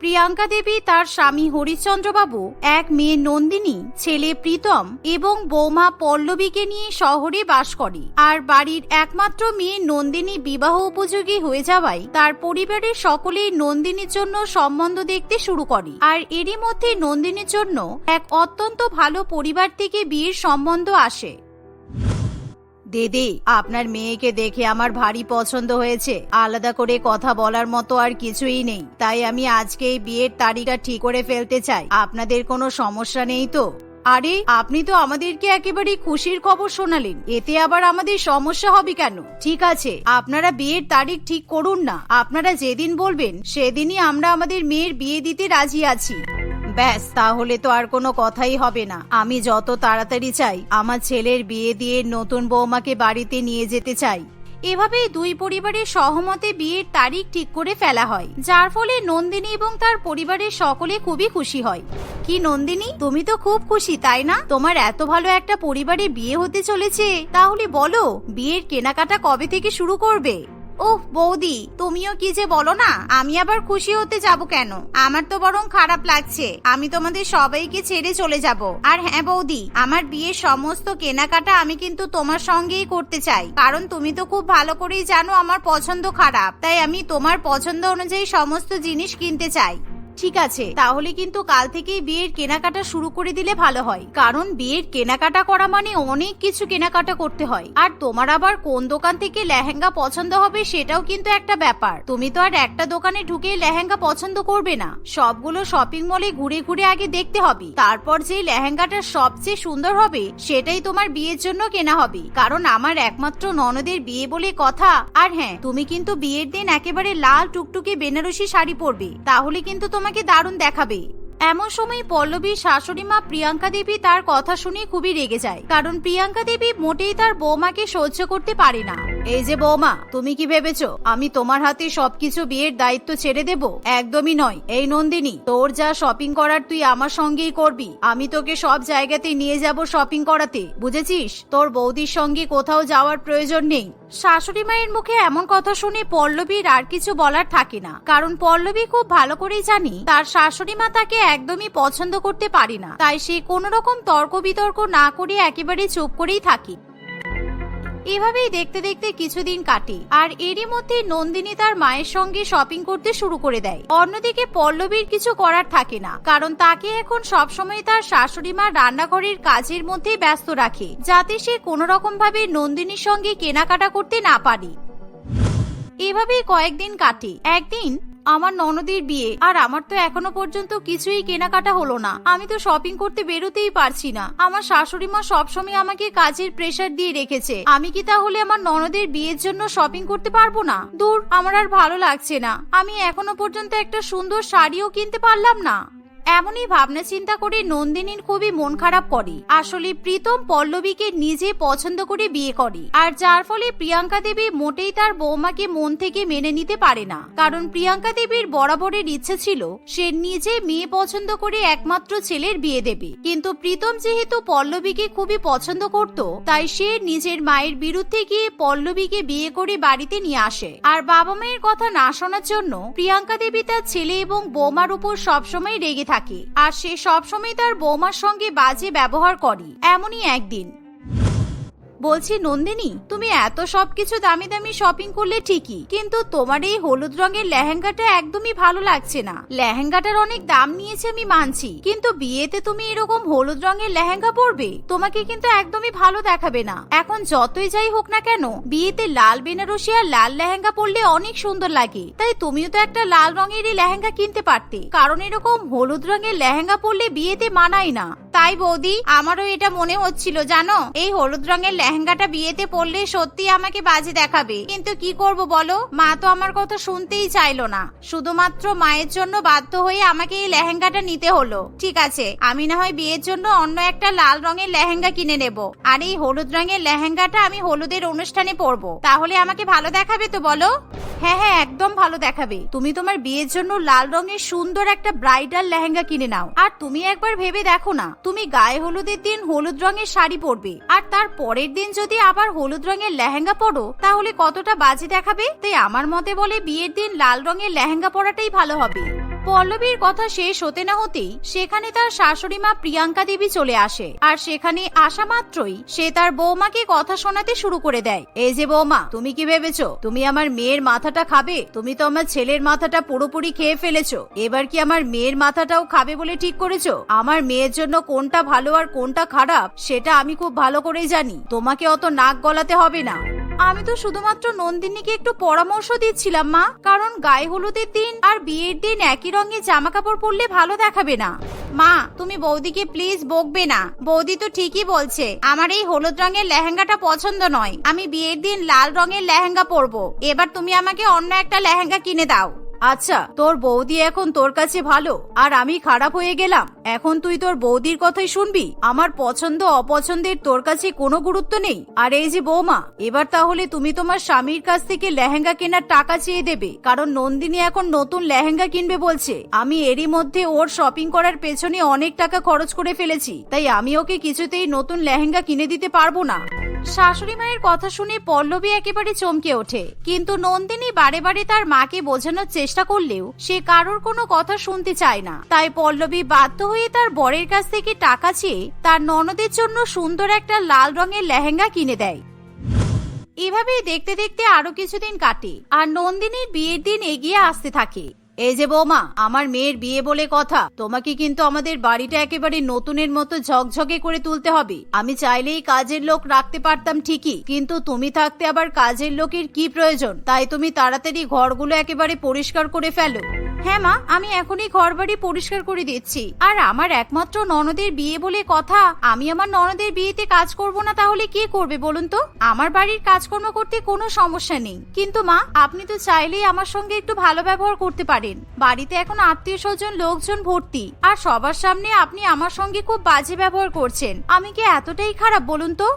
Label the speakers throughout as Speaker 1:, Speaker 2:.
Speaker 1: প্রিয়াঙ্কা দেবী তার স্বামী হরিশ্চন্দ্রবাবু এক মেয়ে নন্দিনী, ছেলে প্রীতম এবং বৌমা পল্লবীকে নিয়ে শহরে বাস করে। আর বাড়ির একমাত্র মেয়ে নন্দিনী বিবাহ উপযোগী হয়ে যাওয়ায় তার পরিবারের সকলেই নন্দিনীর জন্য সম্বন্ধ দেখতে শুরু করে। আর এরই মধ্যে নন্দিনীর জন্য এক অত্যন্ত ভালো পরিবার থেকে বিয়ের সম্বন্ধ আসে। দিদি, আপনার মেয়েকে দেখে আমার ভারী পছন্দ হয়েছে। আলাদা করে কথা বলার মতো আর কিছুই নেই। তাই আমি আজকে এই বিয়ের তারিখটা ঠিক করে ফেলতে চাই। আপনাদের কোনো সমস্যা নেই তো? আরে, আপনি তো আমাদেরকে একেবারে খুশির খবর শোনালেন। এতে আবার আমাদের সমস্যা হবে কেন? ঠিক আছে, আপনারা বিয়ের তারিখ ঠিক করুন না। আপনারা যেদিন বলবেন, সেদিনই আমরা আমাদের মেয়ের বিয়ে দিতে রাজি আছি। ব্যাস, তাহলে তো আর কোনো কথাই হবে না। আমি যত তাড়াতাড়ি চাই, আমার ছেলের বিয়ে দিয়ে নতুন বৌমাকে বাড়িতে নিয়ে যেতে চাই। এভাবেই দুই পরিবারের সহমতে বিয়ের তারিখ ঠিক করে ফেলা হয়। যার ফলে নন্দিনী এবং তার পরিবারের সকলে খুবই খুশি হয়। কি নন্দিনী? তুমি তো খুব খুশি, তাই না? তোমার এত ভালো একটা পরিবারে বিয়ে হতে চলেছে। তাহলে বলো, বিয়ের কেনাকাটা কবে থেকে শুরু করবে? ওহ বৌদি, তুমিও কি যে বলো না? আমি আবার খুশি হতে যাব কেন? আমার তো বরং খারাপ লাগছে। আমি তোমাদের সবাইকে ছেড়ে চলে যাব। আর হ্যাঁ বৌদি, আমার বিয়ের সমস্ত কেনাকাটা আমি কিন্তু তোমার সঙ্গেই করতে চাই। কারণ তুমি তো খুব ভালো করেই জানো আমার পছন্দ খারাপ। তাই আমি তোমার পছন্দ অনুযায়ী সমস্ত জিনিস কিনতে চাই। ঠিক আছে, তাহলে কিন্তু কাল থেকেই বিয়ের কেনাকাটা শুরু করে দিলে ভালো হয়। কারণ বিয়ের কেনাকাটা করা মানে অনেক কিছু কেনাকাটা করতে হয়। আর তোমার আবার কোন দোকান থেকে লেহেঙ্গা পছন্দ হবে সেটাও কিন্তু একটা ব্যাপার। তুমি তো আর একটা দোকানে ঢুকে লেহেঙ্গা পছন্দ করবে না। সবগুলো শপিং মলে ঘুরে ঘুরে আগে দেখতে হবে। তারপর যে লেহেঙ্গাটা সবচেয়ে সুন্দর হবে, সেটাই তোমার বিয়ের জন্য কেনা হবে। কারণ আমার একমাত্র ননদের বিয়ে বলে কথা। আর হ্যাঁ তুমি কিন্তু বিয়ের দিন একেবারে লাল টুকটুকে বেনারসি শাড়ি পরবে। তাহলে কিন্তু তোমাকে দারুণ দেখাবে। এমন সময় পল্লবীর শাশুড়ি মা প্রিয়াঙ্কা দেবী তার কথা শুনে খুবই রেগে যায়। কারণ প্রিয়াঙ্কা দেবী মোটেই তার বৌমাকে সহ্য করতে পারে না। এই যে বৌমা, তুমি কি ভেবেছো আমি তোমার হাতে সবকিছু বিয়ের দায়িত্ব ছেড়ে দেব? একদমই নয়। এই নন্দিনী, তোর যা শপিং করার তুই আমার সঙ্গেই করবি। আমি তোকে সব জায়গাতে নিয়ে যাব শপিং করাতে, বুঝেছিস? তোর বৌদির সঙ্গে কোথাও যাওয়ার প্রয়োজন নেই। শাশুড়ি মায়ের মুখে এমন কথা শুনে পল্লবীর আর কিছু বলার থাকে না। কারণ পল্লবী খুব ভালো করেই জানি, তার শাশুড়ি মা তাকে একদমই পছন্দ করতে পারি না। তাই সে কোনো রকম তর্ক বিতর্ক না করে একেবারে চুপ করেই থাকে। এভাবেই দেখতে দেখতে কিছুদিন কাটে, আর এরই মধ্যে নন্দিনী তার মায়ের সঙ্গে শপিং করতে শুরু করে দেয়। অন্যদিকে পল্লবীর কিছু করার থাকে না, কারণ তাকে এখন সবসময় তার শাশুড়ি মা রান্নাঘরের কাজের মধ্যে ব্যস্ত রাখে, যাতে সে কোনো রকম ভাবে নন্দিনীর সঙ্গে কেনাকাটা করতে না পারে। এভাবেই কয়েকদিন কাটে। একদিন আমার ননদের বিয়ে। আর আমার তো এখনও পর্যন্ত কিছুই কেনাকাটা হলো না। আমি তো শপিং করতে বেরোতেই পারছি না। আমার শাশুড়ি মা সবসময় আমাকে কাজের প্রেশার দিয়ে রেখেছে। আমি কি তাহলে আমার ননদের বিয়ের জন্য শপিং করতে পারব না? দূর, আমার আর ভালো লাগছে না। আমি এখনও পর্যন্ত একটা সুন্দর শাড়িও কিনতে পারলাম না। এমনই ভাবনা চিন্তা করে নন্দিনীর খুবই মন খারাপ করে। আসলে প্রীতম পল্লবীকে নিজে পছন্দ করে বিয়ে করে। আর যার ফলে প্রিয়াঙ্কা দেবী মোটেই তার বৌমাকে মন থেকে মেনে নিতে পারে না। কারণ প্রিয়াঙ্কা দেবীর বরাবরের ইচ্ছে ছিল, সে নিজে মেয়ে পছন্দ করে একমাত্র ছেলের বিয়ে দেবে। কিন্তু প্রীতম যেহেতু পল্লবীকে খুবই পছন্দ করত, তাই সে নিজের মায়ের বিরুদ্ধে গিয়ে পল্লবীকে বিয়ে করে বাড়িতে নিয়ে আসে। আর বাবা মায়ের কথা না শোনার জন্য প্রিয়াঙ্কা দেবী তার ছেলে এবং বৌমার উপর সবসময় রেগে থাকে। আর সে সবসময় তার বৌমার সঙ্গে বাজে ব্যবহার করে। এমনই একদিন। বলছি, নন্দিনী, তুমি এত সবকিছু দামি দামি শপিং করলে ঠিকই, কিন্তু তোমার এই হলুদ রঙের লেহেঙ্গাটা একদমই ভালো লাগছে না। লেহেঙ্গাটার অনেক দাম নিয়েছে আমি মানছি, কিন্তু বিয়েতে তুমি এরকম হলুদ রঙের লেহেঙ্গা পরবে, তোমাকে কিন্তু একদমই ভালো দেখাবে না। এখন যতই যাই হোক না কেন, বিয়েতে লাল বেনারসি আর লাল লেহেঙ্গা পরলে অনেক সুন্দর লাগে। তাই তুমিও তো একটা লাল রঙেরই লেহেঙ্গা কিনতে পারতে, কারণ এরকম হলুদ রঙের লেহেঙ্গা পরলে বিয়েতে মানায় না। তাই বৌদি, আমারও এটা মনে হচ্ছিল, জানো? এই হলুদ রঙের লেহেঙ্গাটা বিয়েতে পরলে সত্যি আমাকে বাজে দেখাবে। কিন্তু কি করব বলো? মা তো আমার কথা শুনতেই চাইলো না। শুধুমাত্র মায়ের জন্য বাধ্য হয়ে আমাকে এই লেহেঙ্গাটা নিতে হলো। ঠিক আছে, আমি না হয় বিয়ের জন্য অন্য একটা লাল রঙের লেহেঙ্গা কিনে নেব। আর এই হলুদ রঙের লেহেঙ্গাটা আমি হলুদের অনুষ্ঠানে পরবো। তাহলে আমাকে ভালো দেখাবে তো বলো? হ্যাঁ হ্যাঁ একদম ভালো দেখাবে। তুমি তোমার বিয়ের জন্য লাল রঙের সুন্দর একটা ব্রাইডাল লেহেঙ্গা কিনে নাও। আর তুমি একবার ভেবে দেখো না। তুমি গায়ে হলুদের দিন হলুদ রঙের শাড়ি পরবে। আর তার পরের দিন যদি আবার হলুদ রঙের লেহেঙ্গা পরো, তাহলে কতটা বাজে দেখাবে? তাই আমার মতে বলে বিয়ের দিন লাল রঙের লেহেঙ্গা পরাটাই ভালো হবে। পল্লবীর কথা শেষ হতে না হতেই সেখানে তার শাশুড়ি মা প্রিয়াঙ্কা দেবী চলে আসে। আর সেখানে আসা মাত্রই সে তার বৌমাকে কথা শোনাতে শুরু করে দেয়। এই যে বৌমা, তুমি কি ভেবেছো? তুমি আমার মেয়ের মাথাটা খাবে? তুমি তো আমার ছেলের মাথাটা পুরোপুরি খেয়ে ফেলেছো। এবার কি আমার মেয়ের মাথাটাও খাবে বলে ঠিক করেছ? আমার মেয়ের জন্য কোনটা ভালো আর কোনটা খারাপ, সেটা আমি খুব ভালো করেই জানি। তোমাকে অত নাক গলাতে হবে না। আমি তো শুধুমাত্র নন্দিনীকে একটু পরামর্শ দিচ্ছিলাম মা। কারণ গায়ে হলুদের দিন আর বিয়ের দিন একই রঙের জামা কাপড় পরলে ভালো দেখাবে না। মা, তুমি বৌদিকে প্লিজ বকবে না। বৌদি তো ঠিকই বলছে, আমার এই হলুদ রঙের লেহেঙ্গাটা পছন্দ নয়। আমি বিয়ের দিন লাল রঙের লেহেঙ্গা পরবো। এবার তুমি আমাকে অন্য একটা লেহেঙ্গা কিনে দাও। আচ্ছা তোর বৌদি এখন তোর কাছে ভালো, আর আমি খারাপ হয়ে গেলাম। এখন তুই তোর বৌদির কথাই শুনবি? আমার পছন্দ অপছন্দের তোর কাছে কোনো গুরুত্ব নেই। আর এই যে বৌমা, এবার তাহলে তুমি তোমার স্বামীর কাছ থেকে লেহেঙ্গা কেনার টাকা চেয়ে দেবে। কারণ নন্দিনী এখন নতুন লেহেঙ্গা কিনবে বলছে। আমি এরই মধ্যে ওর শপিং করার পেছনে অনেক টাকা খরচ করে ফেলেছি। তাই আমি ওকে কিছুতেই নতুন লেহেঙ্গা কিনে দিতে পারব না। শাশুড়ি মায়ের কথা শুনে পল্লবী একেবারে চমকে ওঠে। কিন্তু নন্দিনী বারে বারে তার মাকে বোঝানোর চেষ্টা করলেও সে কারোর কোনো কথা শুনতে চায় না। তাই পল্লবী বাধ্য হয়ে তার বরের কাছ থেকে টাকা চেয়ে তার ননদের জন্য সুন্দর একটা লাল রঙের লেহেঙ্গা কিনে দেয়। এভাবেই দেখতে দেখতে আরও কিছুদিন কাটে আর নন্দিনীর বিয়ের দিন এগিয়ে আসতে থাকে। এই যে বৌমা, আমার মেয়ের বিয়ে বলে কথা, তোমাকে কিন্তু আমাদের বাড়িটা একেবারে নতুনের মতো ঝকঝকে করে তুলতে হবে। আমি চাইলেই কাজের লোক রাখতে পারতাম ঠিকই, কিন্তু তুমি থাকতে আবার কাজের লোকের কি প্রয়োজন? তাই তুমি তাড়াতাড়ি ঘরগুলো একেবারে পরিষ্কার করে ফেলো। হ্যাঁ মা, আমি এখনই ঘর বাড়ি পরিষ্কার করে দিচ্ছি। আর আমার একমাত্র ননদের বিয়ে বলে কথা, আমি আমার ননদের বিয়েতে কাজ করব না তাহলে কি করবে বলুন তো? আমার বাড়ির কাজকর্ম করতে কোনো সমস্যা নেই। কিন্তু মা, আপনি তো চাইলেই আমার সঙ্গে একটু ভালো ব্যবহার করতে পারেন। বাড়িতে এখন আত্মীয় স্বজন, লোকজন ভর্তি। আর সবার সামনে আপনি আমার সঙ্গে খুব বাজে ব্যবহার করছেন। আমি কি এতটাই খারাপ বলুন তো?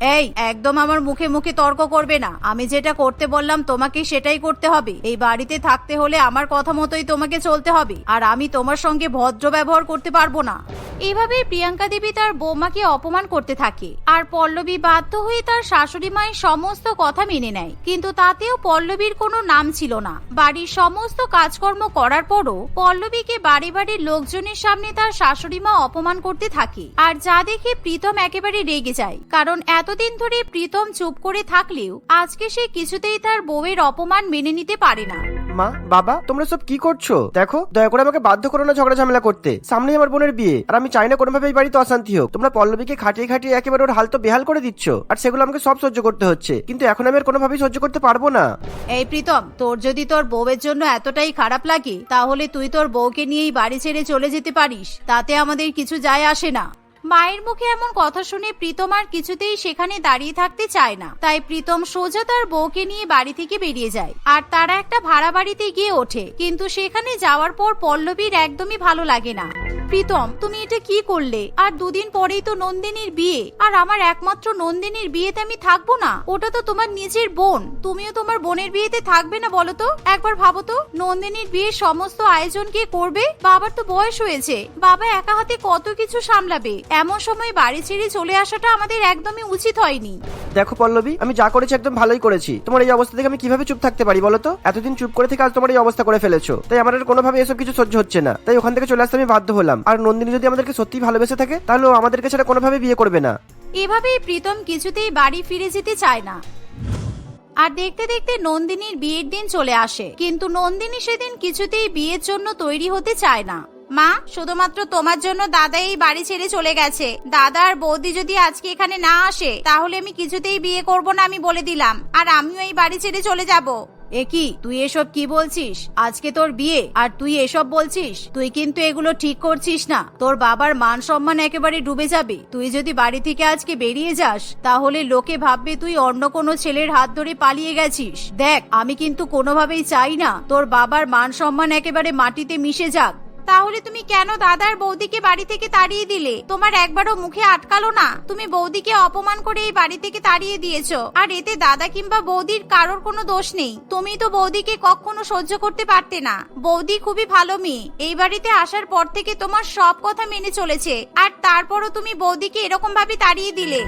Speaker 1: এই, একদম আমার মুখে মুখে তর্ক করবে না। আমি যেটা করতে বললাম, তোমাকে সেটাই করতে হবে। এই বাড়িতে থাকতে হলে আমার কথা মতোই তোমাকে চলতে হবে। আর আমি তোমার সঙ্গে ভদ্র ব্যবহার করতে পারব না। এভাবে প্রিয়াঙ্কা দেবী তার বৌমাকে অপমান করতে থাকে। আর পল্লবী বাধ্য হয়ে তার শাশুড়ি মায়ের সমস্ত কথা মেনে নেয়। কিন্তু তাতেও পল্লবীর কোনো নাম ছিল না। বাড়ির সমস্ত কাজকর্ম করার পরও পল্লবীকে বাড়ি বাড়ির লোকজনের সামনে তার শাশুড়ি মা অপমান করতে থাকে। আর যা দেখে প্রীতম একেবারে রেগে যায়। কারণ এতদিন ধরে প্রীতম চুপ করে থাকলেও আজকে সে কিছুতেই তার বউয়ের অপমান মেনে নিতে পারে না।
Speaker 2: মা বাবা তোমরা সব কি করছ? দেখো দয়া করে আমাকে বাধ্য করো না ঝগড়া ঝামেলা করতে। সামনেই আমার বোনের বিয়ে আর আমি চাই না কোনোভাবে এই বাড়িতে অশান্তি হোক। তোমরা পল্লবীকে খাটিয়ে খাটিয়ে একেবারে ওর হাল তো বেহাল করে দিচ্ছ আর সেগুলো আমাকে সব সহ্য করতে হচ্ছে। কিন্তু এখন আমি আর কোনোভাবেই সহ্য করতে পারব না।
Speaker 1: এই প্রীতম তোর যদি তোর বউয়ের জন্য এতটাই খারাপ লাগে তাহলে তুই তোর বউকে নিয়েই বাড়ি ছেড়ে চলে যেতে পারিস। তাতে আমাদের কিছু যায় আসে না। মায়ের মুখে এমন কথা শুনে প্রীতম আর কিছুতেই সেখানে দাঁড়িয়ে থাকতে চায় না। তাই প্রীতম সোজা তার বউকে নিয়ে বাড়ি থেকে বেরিয়ে যায় আর তারা একটা ভাড়া বাড়িতে গিয়ে ওঠে। কিন্তু সেখানে যাওয়ার পর পল্লবীর একদমই ভালো লাগে না। প্রীতম, তুমি এটা কি করলে? আর দুদিন পরেই তো নন্দিনীর বিয়ে। আর আমার একমাত্র নন্দিনীর বিয়েতে আমি থাকব না। ওটা তো তোমার নিজের বোন। তুমিও তোমার বোনের বিয়েতে থাকবে না বলো তো? একবার ভাবো তো, নন্দিনীর বিয়ের সমস্ত আয়োজন কে করবে? বাবার তো বয়স হয়েছে। বাবা একা হাতে কত কিছু সামলাবে? এমন সময় বাড়ি ছেড়ে চলে আসাটা আমাদের একদমই উচিত হয়নি।
Speaker 2: দেখো পল্লবী আমি যা করেছি একদম ভালোই করেছি। তোমার এই অবস্থা থেকে আমি কীভাবে চুপ থাকতে পারি বলো তো? এতদিন চুপ করে থেকে আজ তোমার এই অবস্থা করে ফেলেছো। তাই আমার আর কোনোভাবে এসব কিছু সহ্য হচ্ছে না। তাই ওখান থেকে চলে আসতে আমি বাধ্য হলাম। আর নন্দিনী যদি আমাদেরকে সত্যি ভালোবেসে থাকে তাহলে ও আমাদেরকে সেটা কোনোভাবে বিয়ে করবে না।
Speaker 1: এভাবেই প্রীতম কিছুতেই বাড়ি ফিরে যেতে চায় না। আর দেখতে দেখতে নন্দিনীর বিয়ের দিন চলে আসে। কিন্তু নন্দিনী সেদিন কিছুতেই বিয়ের জন্য তৈরি হতে চায় না। মা, শুধুমাত্র তোমার জন্য দাদা এই বাড়ি ছেড়ে চলে গেছে। দাদা আর বৌদি যদি আজকে এখানে না আসে, তাহলে আমি কিছুতেই বিয়ে করব না আমি বলে দিলাম। আর আমিও এই বাড়ি ছেড়ে চলে যাব। এ কি, তুই এসব কি বলছিস? আজকে তোর বিয়ে, আর তুই এসব বলছিস? তুই কিন্তু এগুলো ঠিক করছিস না। তোর বাবার মান সম্মান একেবারে ডুবে যাবে। তুই যদি বাড়ি থেকে আজকে বেরিয়ে যাস, তাহলে লোকে ভাববে তুই অন্য কোনো ছেলের হাত ধরে পালিয়ে গেছিস। দেখ, আমি কিন্তু কোনোভাবেই চাই না তোর বাবার মান সম্মান একেবারে মাটিতে মিশে যাক। তাহলে তুমি কেন দাদার বৌদিকে বাড়ি থেকে তাড়িয়ে দিলে? তোমার একবারও মুখে আটকালো না? তুমি বৌদিকে অপমান করে এই বাড়ি থেকে তাড়িয়ে দিয়েছ। আর এতে দাদা কিংবা বৌদির কারোর কোনো দোষ নেই। তুমি তো বৌদিকে কখনো সহ্য করতে পারতে না। বৌদি খুবই ভালো মেয়ে। এই বাড়িতে আসার পর থেকে তোমার সব কথা মেনে চলেছে। আর তারপরও তুমি বৌদিকে এরকম ভাবে তাড়িয়ে দিলে।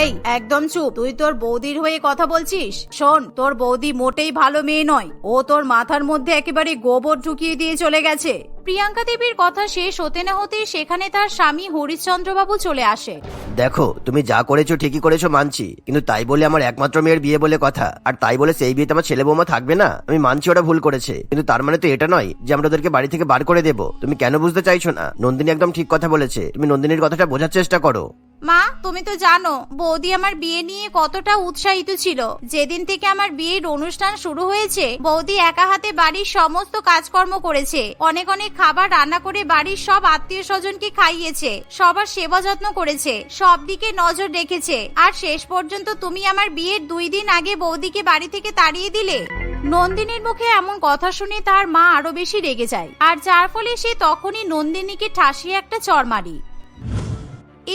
Speaker 1: এই, একদম চুপ। তুই তোর বৌদির হয়ে কথা বলছিস? শোন, তোর বৌদি মোটেই ভালো মেয়ে নয়। ও তোর মাথার মধ্যে একেবারে গোবর ঢুকিয়ে দিয়ে চলে গেছে। প্রিয়াঙ্কা দেবীর কথা শেষ হতে না হতে সেখানে তার স্বামী হরিশ্চন্দ্রবাবু চলে আসে।
Speaker 2: দেখো, তুমি যা করেছ ঠিকই করেছ মানছি, কিন্তু তাই বলে আমার একমাত্র মেয়ের বিয়ে বলে কথা, আর তাই বলে সেই বিয়েতে আমার ছেলে বৌমা থাকবে না? আমি মানছি ওরা ভুল করেছে, কিন্তু তার মানে তো এটা নয় যে আমরা ওদেরকে বাড়ি থেকে বার করে দেবো। তুমি কেন বুঝতে চাইছো না? নন্দিনী একদম ঠিক কথা বলেছে। তুমি নন্দিনীর কথাটা বোঝার চেষ্টা করো।
Speaker 1: মা, তুমি তো জানো, বৌদি আমার বিয়ে নিয়ে কতটা উৎসাহিত ছিল। যেদিন থেকে আমার বিয়ের অনুষ্ঠান শুরু হয়েছে, বৌদি একা হাতে বাড়ির সমস্ত কাজকর্ম করেছে। অনেক অনেক খাবার রান্না করে বাড়ির সব আত্মীয় স্বজনকে খাইয়েছে, সবার সেবা যত্ন করেছে, সব দিকে নজর রেখেছে। আর শেষ পর্যন্ত তুমি আমার বিয়ের দুই দিন আগে বৌদিকে বাড়ি থেকে তাড়িয়ে দিলে? নন্দিনীর মুখে এমন কথা শুনে তার মা আরও বেশি রেগে যায়। আর যার ফলে সে তখনই নন্দিনীকে ঠাসিয়ে একটা চর মারি।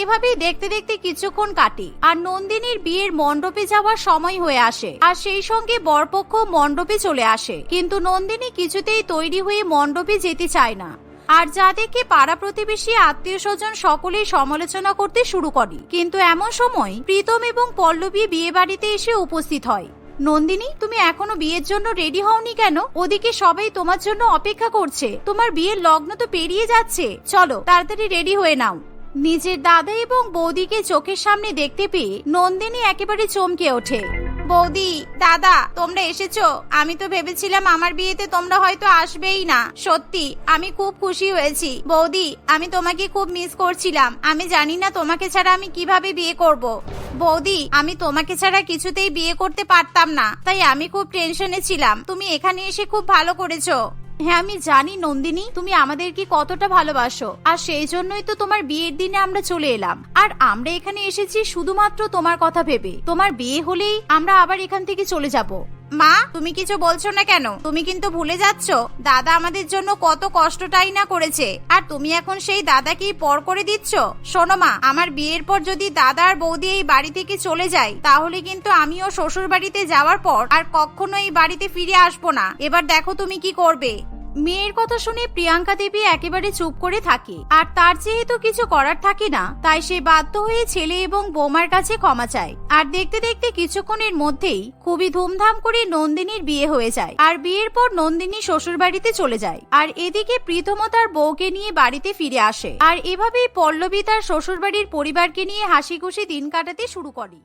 Speaker 1: এভাবেই দেখতে দেখতে কিছুক্ষণ কাটে, আর নন্দিনীর বিয়ের মণ্ডপে যাওয়ার সময় হয়ে আসে, আর সেই সঙ্গে বরপক্ষ মণ্ডপে চলে আসে। কিন্তু নন্দিনী কিছুতেই তৈরি হয়ে মণ্ডপে যেতে চায় না, আর যা দেখে পাড়া প্রতিবেশী, আত্মীয় স্বজন সকলেই সমালোচনা করতে শুরু করে। কিন্তু এমন সময় প্রীতম এবং পল্লবী বিয়ে বাড়িতে এসে উপস্থিত হয়। নন্দিনী, তুমি এখনও বিয়ের জন্য রেডি হওনি কেন? ওদিকে সবাই তোমার জন্য অপেক্ষা করছে। তোমার বিয়ের লগ্ন তো পেরিয়ে যাচ্ছে। চলো, তাড়াতাড়ি রেডি হয়ে নাও। নিজের দাদা এবং বৌদিকে চোখের সামনে দেখতে পেয়ে নন্দিনী একেবারে চমকে ওঠে। বৌদি, দাদা, তোমরা এসেছ? আমি তো ভেবেছিলাম আমার বিয়েতে তোমরা হয়তো আসবেই না। সত্যি, আমি খুব খুশি হয়েছি। বৌদি, আমি তোমাকে খুব মিস করছিলাম। আমি জানি না তোমাকে ছাড়া আমি কীভাবে বিয়ে করব। বৌদি, আমি তোমাকে ছাড়া কিছুতেই বিয়ে করতে পারতাম না। তাই আমি খুব টেনশনে ছিলাম। তুমি এখানে এসে খুব ভালো করেছ। হ্যাঁ আমি জানি নন্দিনী, তুমি আমাদেরকে কতটা ভালোবাসো। আর সেই জন্যই তো তোমার বিয়ের দিনে আমরা চলে এলাম। আর আমরা এখানে এসেছি শুধুমাত্র তোমার কথা ভেবে। তোমার বিয়ে হলেই আমরা আবার এখান থেকে চলে যাব। মা, তুমি কিছু বলছো না কেন? তুমি কিন্তু ভুলে যাচ্ছ, দাদা আমাদের জন্য কত কষ্টটাই না করেছে। আর তুমি এখন সেই দাদাকেই পর করে দিচ্ছ? শোনো মা, আমার বিয়ের পর যদি দাদা আর বৌদি এই বাড়ি থেকে চলে যায়, তাহলে কিন্তু আমিও শ্বশুর বাড়িতে যাওয়ার পর আর কখনো এই বাড়িতে ফিরে আসব না। এবার দেখো তুমি কি করবে। মেয়ের কথা শুনে প্রিয়াঙ্কা দেবী একেবারে চুপ করে থাকে। আর তার যেহেতু কিছু করার থাকে না, তাই সে বাধ্য হয়ে ছেলে এবং বৌমার কাছে ক্ষমা চায়। আর দেখতে দেখতে কিছুক্ষণের মধ্যেই খুবই ধুমধাম করে নন্দিনীর বিয়ে হয়ে যায়। আর বিয়ের পর নন্দিনী শ্বশুর বাড়িতে চলে যায়। আর এদিকে প্রীতম তার বউকে নিয়ে বাড়িতে ফিরে আসে। আর এভাবেই পল্লবী তার শ্বশুর বাড়ির পরিবারকে নিয়ে হাসি খুশি দিন কাটাতে শুরু করে।